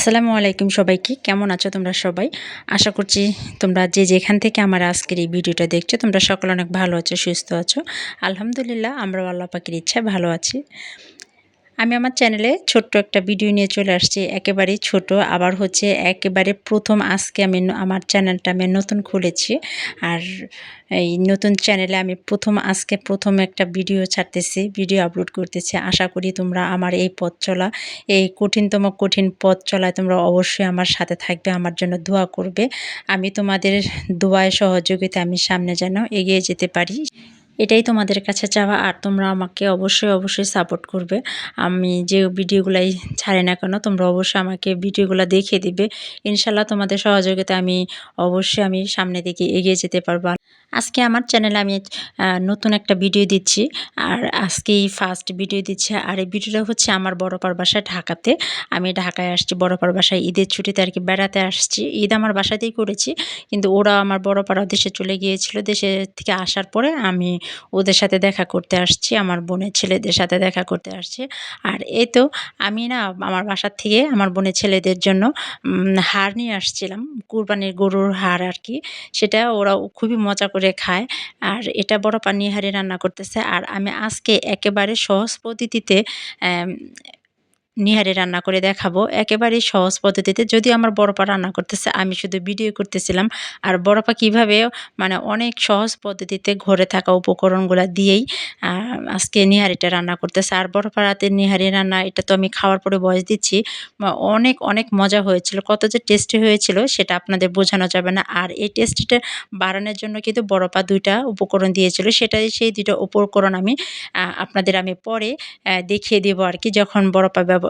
আসসালামু আলাইকুম সবাইকে। কেমন আছো তোমরা সবাই? আশা করছি তোমরা যে যেখান থেকে আমার আজকের এই ভিডিওটা দেখছ, তোমরা সকলে অনেক ভালো আছো, সুস্থ আছো। আলহামদুলিল্লাহ আমরা আল্লাহ পাখির ইচ্ছায় ভালো আছি। আমি আমার চ্যানেলে ছোট্ট একটা ভিডিও নিয়ে চলে আসছি। একেবারেই ছোট, আবার হচ্ছে একেবারে প্রথম আজকে আমি আমার চ্যানেলটা আমি নতুন খুলেছি। আর এই নতুন চ্যানেলে আমি প্রথম, আজকে প্রথম একটা ভিডিও ছাড়তেছি ভিডিও আপলোড করতেছি। আশা করি তোমরা আমার এই পথ চলা, এই কঠিনতম কঠিন পথ চলায় তোমরা অবশ্যই আমার সাথে থাকবে, আমার জন্য দোয়া করবে। আমি তোমাদের দোয়ায় সহযোগিতা আমি সামনে যেন এগিয়ে যেতে পারি। এটাই তোমাদের কাছে চাওয়া, আর তোমরা আমাকে অবশ্যই অবশ্যই সাপোর্ট করবে। আমি যে ভিডিওগুলাই ছাড়ে না কেন, তোমরা অবশ্যই আমাকে ভিডিওগুলো দেখে দিবে। ইনশাল্লাহ তোমাদের সহযোগিতা আমি অবশ্যই আমি সামনে দিকে এগিয়ে যেতে পারব। আজকে আমার চ্যানেলে আমি নতুন একটা ভিডিও দিচ্ছি। আর আজকেই ফার্স্ট ভিডিও দিচ্ছি। আর এই ভিডিওটা হচ্ছে আমার বড়পার বাসায় ঢাকাতে। আমি ঢাকায় আসছি বড়পার বাসায় ঈদের ছুটিতে আর কি বেড়াতে আসছি। ঈদ আমার বাসাতেই করেছি। কিন্তু ওরা আমার বড়পাড়া দেশে চলে গিয়েছিল। দেশে থেকে আসার পরে আমি ওদের সাথে দেখা করতে আসছি। আমার বোনের ছেলেদের সাথে দেখা করতে আসছি। আর এই তো আমি না, আমার বাসার থেকে আমার বোনের ছেলেদের জন্য হার নিয়ে আসছিলাম। কুরবানির গরুর হার আর কি। সেটা ওরা খুবই মজা করে খায়। আর এটা বড় পানিহারে রান্না করতেছে। আর আমি আজকে একেবারে সহজ পদ্ধতিতে নিহারি রান্না করে দেখাবো। একেবারেই সহজ পদ্ধতিতে। যদি আমার বড়পা রান্না করতেছে, আমি শুধু ভিডিও করতেছিলাম। আর বড়পা কীভাবে মানে অনেক সহজ পদ্ধতিতে ঘরে থাকা উপকরণগুলো দিয়েই আজকে নিহারিটা রান্না করতেছে। আর বড়পা রাতের নিহারি রান্না, এটা তো আমি খাওয়ার পরে বয়স দিচ্ছি অনেক অনেক মজা হয়েছিল। কত যে টেস্টি হয়েছিল, সেটা আপনাদের বোঝানো যাবে না। আর এই টেস্টিটা বাড়ানোর জন্য কিন্তু বড়পা দুইটা উপকরণ দিয়েছিল। সেটাই, সেই দুইটা উপকরণ আমি আপনাদের আমি পরে দেখিয়ে দেবো আর কি, যখন বড়পা এই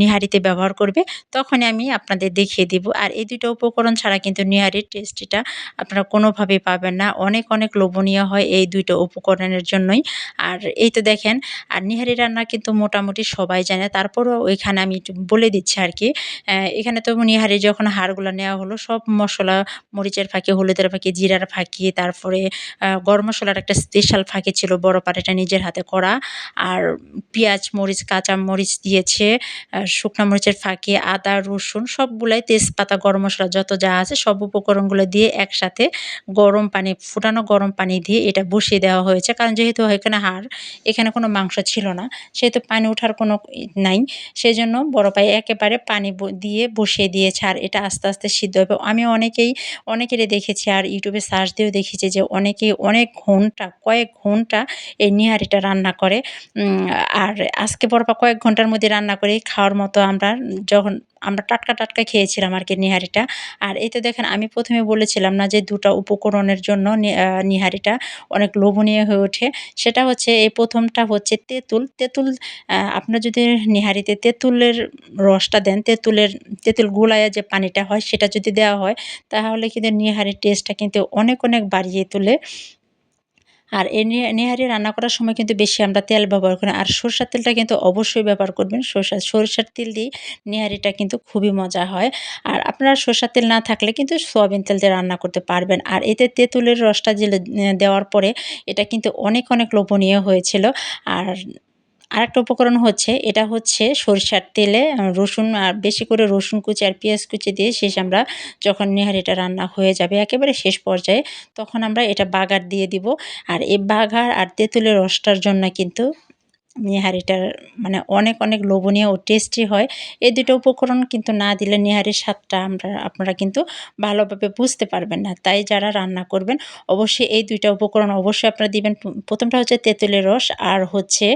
নিহারিতে ব্যবহার করবে, তখনই আমি আপনাদের দেখিয়ে দিব। আর এই দুটো উপকরণ ছাড়া কিন্তু নিহারির টেস্টিটা আপনারা কোনোভাবেই পাবেন না। অনেক অনেক লোভনীয় হয় এই দুইটা উপকরণের জন্যই। আর এই তো দেখেন, আর নিহারি রান্না কিন্তু মোটামুটি সবাই জানে। তারপরও ওইখানে আমি বলে দিচ্ছি আর কি। এখানে তো নিহারি যখন হাড়গুলো নেওয়া হলো, সব মশলা, মরিচের ফাঁকি, হলুদের ফাঁকি, জিরার ফাঁকি, তারপরে গরম মশলার একটা স্পেশাল ফাঁকি ছিল বড় পাটাটা নিজের হাতে করা। আর পেঁয়াজ, মরিচ, কাঁচা মরিচ দিয়েছে শুকনো মরিচের ফাঁকি, আদা, রসুন, সবগুলাই তেজপাতা, গরম মশলা যত যা আছে সব উপকরণগুলো দিয়ে একসাথে গরম পানি, ফুটানো গরম পানি দিয়ে এটা বসিয়ে দেওয়া হয়েছে। কারণ যেহেতু এখানে হাড়, এখানে কোনো মাংস ছিল না, সেহেতু পানি ওঠার কোনো নাই। সেই জন্য বড় পায়ে একেবারে পানি দিয়ে বসিয়ে দিয়েছে আর এটা আস্তে আস্তে সিদ্ধ হবে আমি অনেকেই, অনেকেরই দেখেছি আর ইউটিউবে সার্চ দিয়েও দেখেছি যে অনেকেই অনেক ঘণ্টা, কয়েক ঘণ্টা এই নিহারিটা রান্না করে। আর আজকে বড়পা কয়েক ঘণ্টার মধ্যে রান্না করে খাওয়ার মতো আমরা যখন আমরা টাটকা টাটকা খেয়েছিলাম আর কি নিহারিটা। আর এই তো দেখেন, আমি প্রথমে বলেছিলাম না যে দুটা উপকরণের জন্য নিহারিটা অনেক লোভনীয় হয়ে ওঠে। সেটা হচ্ছে এই প্রথমটা হচ্ছে তেঁতুল। তেঁতুল আপনার যদি নিহারিতে তেঁতুলের রসটা দেন, তেঁতুলের, তেঁতুল গুলাইয়া যে পানিটা হয় সেটা যদি দেওয়া হয়, তাহলে কিন্তু নিহারির টেস্টটা কিন্তু অনেক অনেক বাড়িয়ে তোলে। আর এই নেহারি রান্না করার সময় কিন্তু বেশি আমরা তেল ব্যবহার করি। আর সরষার তেলটা কিন্তু অবশ্যই ব্যবহার করবেন। সরষা, সরষার তেল দিয়ে নেহারিটা কিন্তু খুবই মজা হয়। আর আপনারা সরষার তেল না থাকলে কিন্তু সোয়াবিন তেল দিয়ে রান্না করতে পারবেন। আর এতে তেঁতুলের রসটা জেলে দেওয়ার পরে এটা কিন্তু অনেক অনেক লোভনীয় হয়েছিল। আর আরেকটা উপকরণ হচ্ছে, এটা হচ্ছে সরিষার তেলে রসুন আর বেশি করে রসুন কুচি আর পেঁয়াজ কুচি দিয়ে শেষ আমরা যখন নিহারিটা রান্না হয়ে যাবে, একেবারে শেষ পর্যায়ে, তখন আমরা এটা বাগার দিয়ে দিব। আর এই বাগার আর তেঁতুলের রসটার জন্য কিন্তু নিহারিটার মানে অনেক অনেক লোভনীয় ও টেস্টি হয়। এই দুটো উপকরণ কিন্তু না দিলে নিহারির স্বাদটা আমরা, আপনারা কিন্তু ভালোভাবে বুঝতে পারবেন না। তাই যারা রান্না করবেন, অবশ্যই এই দুইটা উপকরণ অবশ্যই আপনারা দিবেন। প্রথমটা হচ্ছে তেঁতুলের রস আর হচ্ছে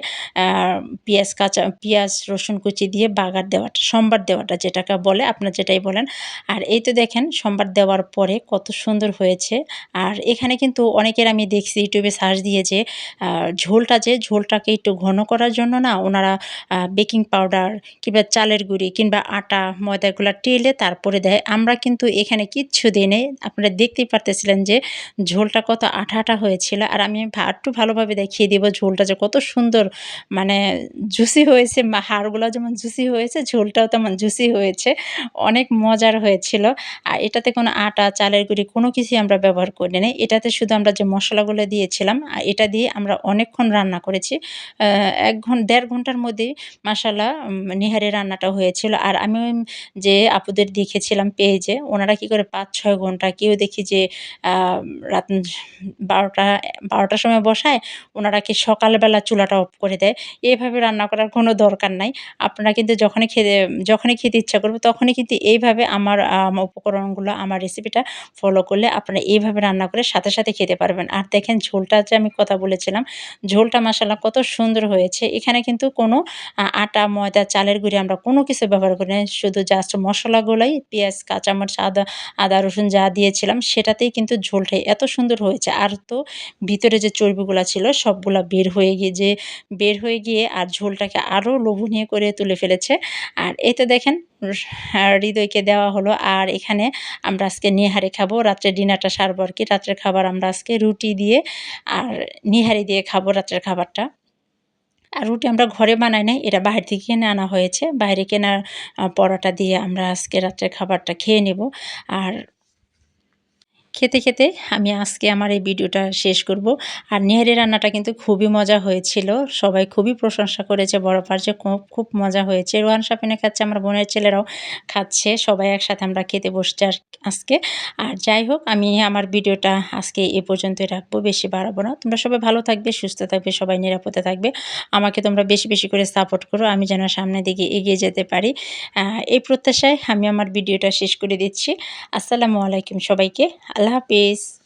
পেঁয়াজ কাঁচা, পেঁয়াজ, রসুন কুচি দিয়ে বাগার দেওয়াটা, সম্বার দেওয়াটা যেটাকে বলে, আপনার যেটাই বলেন। আর এই তো দেখেন, সম্বার দেওয়ার পরে কত সুন্দর হয়েছে। আর এখানে কিন্তু অনেকের আমি দেখছি, ইউটিউবে সার্চ দিয়ে যে ঝোলটা যে, ঝোলটাকে একটু ঘন করার জন্য না ওনারা বেকিং পাউডার কিংবা চালের গুঁড়ি কিংবা আটা, ময়দাগুলো টেলে তারপরে দেয়। আমরা কিন্তু এখানে কিচ্ছু দিই নেই। আপনারা দেখতেই পারতেছিলেন যে ঝোলটা কত আঠা আঠা হয়েছিল। আর আমি একটু ভালোভাবে দেখিয়ে দেবো ঝোলটা যে কত সুন্দর মানে জুসি হয়েছে। হাড়গুলো যেমন জুসি হয়েছে, ঝোলটাও তেমন জুসি হয়েছে। অনেক মজার হয়েছিল। আর এটাতে কোনো আটা, চালের গুঁড়ি কোনো কিছুই আমরা ব্যবহার করি নি এটাতে শুধু আমরা যে মশলাগুলো দিয়েছিলাম আর এটা দিয়ে আমরা অনেকক্ষণ রান্না করেছি। এক ঘন, দেড় ঘণ্টার মধ্যেই মাশাল্লাহ নিহারি রান্নাটা হয়েছিল। আর আমি যে আপুদের দেখেছিলাম পেজে, ওনারা কি করে পাঁচ ছয় ঘণ্টা কেউ দেখি যে রাত বারোটা, বারোটার সময় বসায়, ওনারা কি সকালবেলা চুলাটা অফ করে দেয়। এইভাবে রান্না করার কোনো দরকার নাই। আপনারা কিন্তু যখনই খেতে যখনই খেতে ইচ্ছা করবে, তখনই কিন্তু এইভাবে আমার উপকরণগুলো, আমার রেসিপিটা ফলো করলে আপনারা এইভাবে রান্না করে সাথে সাথে খেতে পারবেন। আর দেখেন ঝোলটা যে আমি কথা বলেছিলাম, ঝোলটা মশালা কত সুন্দর হয়েছে। এখানে কিন্তু কোনো আটা, ময়দা, চালের গুঁড়ি আমরা কোনো কিছু ব্যবহার করি না। শুধু জাস্ট মশলাগুলোই, পেঁয়াজ, কাঁচামরিচ, আদা আদা, রসুন যা দিয়েছিলাম, সেটাতেই কিন্তু ঝোলটাই এত সুন্দর হয়েছে। আর তো ভিতরে যে চর্বিগুলো ছিল, সবগুলা বের হয়ে গিয়ে, যে বের হয়ে গিয়ে আর ঝোলটাকে আরও লোভনীয় করে তুলে ফেলেছে। আর এতে দেখেন হৃদয়কে দেওয়া হলো। আর এখানে আমরা আজকে নিহারি খাব, রাত্রে ডিনারটা সারবো আর কি। রাত্রের খাবার আমরা আজকে রুটি দিয়ে আর নিহারি দিয়ে খাব রাত্রের খাবারটা। আর রুটি আমরা ঘরে বানাই নাই, এটা বাইরে থেকে কিনে আনা হয়েছে। বাইরে কেনার পরোটা দিয়ে আমরা আজকে রাত্রের খাবারটা খেয়ে নেব। আর খেতে খেতে আমি আজকে আমার এই ভিডিওটা শেষ করব। আর নেহারি রান্নাটা কিন্তু খুবই মজা হয়েছিল। সবাই খুবই প্রশংসা করেছে বড় পার যে খুব মজা হয়েছে। রোহান সাপিনে খাচ্ছে, আমার বোনের ছেলেরাও খাচ্ছে। সবাই একসাথে আমরা খেতে বসছি আজকে। আর যাই হোক, আমি আমার ভিডিওটা আজকে এ পর্যন্তই রাখব। বেশি বাড়াবো না। তোমরা সবাই ভালো থাকবে, সুস্থ থাকবে, সবাই নিরাপদে থাকবে। আমাকে তোমরা বেশি বেশি করে সাপোর্ট করো। আমি যেন সামনের দিকে এগিয়ে যেতে পারি। এই প্রত্যাশায় আমি আমার ভিডিওটা শেষ করে দিচ্ছি। আসসালামু আলাইকুম সবাইকে। আল্লাহ হাফিজ।